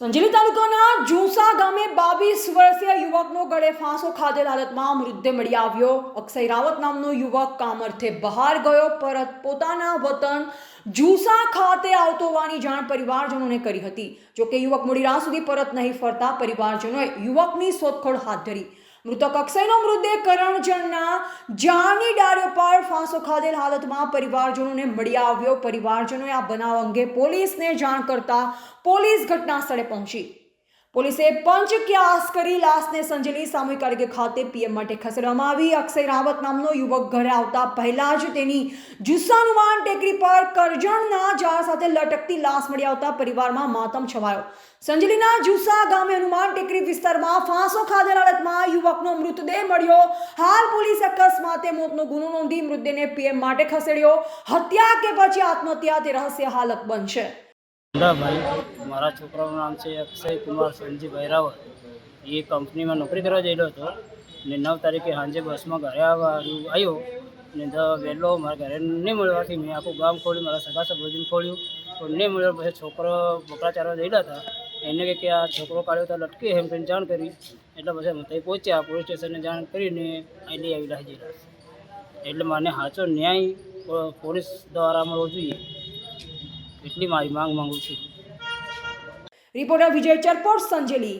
સંજેલી તાલુકાના જુસા ગામે બાવીસ વર્ષીય યુવકનો ગળે ફાંસો ખાધેલ હાલતમાં મૃતદેહ મળી આવ્યો. અક્ષય રાવત નામનો યુવક કામ અર્થે બહાર ગયો, પરત પોતાના વતન જુસા ખાતે આવતો હોવાની જાણ પરિવારજનોને કરી હતી. જોકે યુવક મોડી રાત સુધી પરત નહીં ફરતા પરિવારજનોએ યુવકની શોધખોળ હાથ ધરી. મૃતક અક્ષયનો મૃતદેહ કરણજણના જાની ડાળીઓ પર ફાંસો ખાધેલ હાલતમાં પરિવારજનોને મળી આવ્યો. પરિવારજનોએ આ બનાવ અંગે પોલીસને જાણ કરતા પોલીસ ઘટના સ્થળે પહોંચી. પોલીસે પંચ ક્યાસ કરી લાશને સંજેલી સામૂહિક આરોગ્ય ખાતે પીએમ માટે ખસેડવામાં આવી. અક્ષય રાવત નામનો યુવક ઘરે આવતા પહેલા જ તેની જુસ્સાનુમાન ટેકરી પર કરજણના સાથે લટકતી લાશ મળી આવતા પરિવારમાં માતમ છવાયો. સંજલીના જુસા ગામે હનુમાન ટેકરી વિસ્તારમાં ફાંસો ખાધેલ હાલતમાં યુવકનો મૃતદેહ મળ્યો. હાલ પોલીસ અકસ્માતે મોતનો ગુનો નોંધી મૃતદેહને પીએમ માટે ખસેડ્યો. હત્યા કે પછી આત્મહત્યા તે રહસ્ય હાલત બનશે. ભાઈ મારા છોકરાનું નામ છે અક્ષય કુમાર સંજી ભૈરાવત. એ કંપનીમાં નોકરી કરવા જયેલો હતો ને નવ તારીખે સાંજે બસમાં ઘરે આવ્યો. ને ધ વહેલો મારા ઘરે નહીં મળવાથી મેં આખું ગામ ખોલ્યું, મારા સગા સંબંધીને ખોલ્યું. પણ નહીં મળ્યો પછી છોકરો બકરા ચારવા જઈલા હતા. એને કે આ છોકરો કાઢ્યો તો લટકી એમ કરીને જાણ કરી. એટલે પછી અમે ત્યાં પહોંચ્યા, પોલીસ સ્ટેશને જાણ કરીને અહીં લઈ આવેલા હાજર એટલે મને સાચો ન્યાય પોલીસ દ્વારા મળવો જોઈએ. એટલી મારી માંગ માંગુ છું. રિપોર્ટર વિજય ચરપોટ સંજેલી.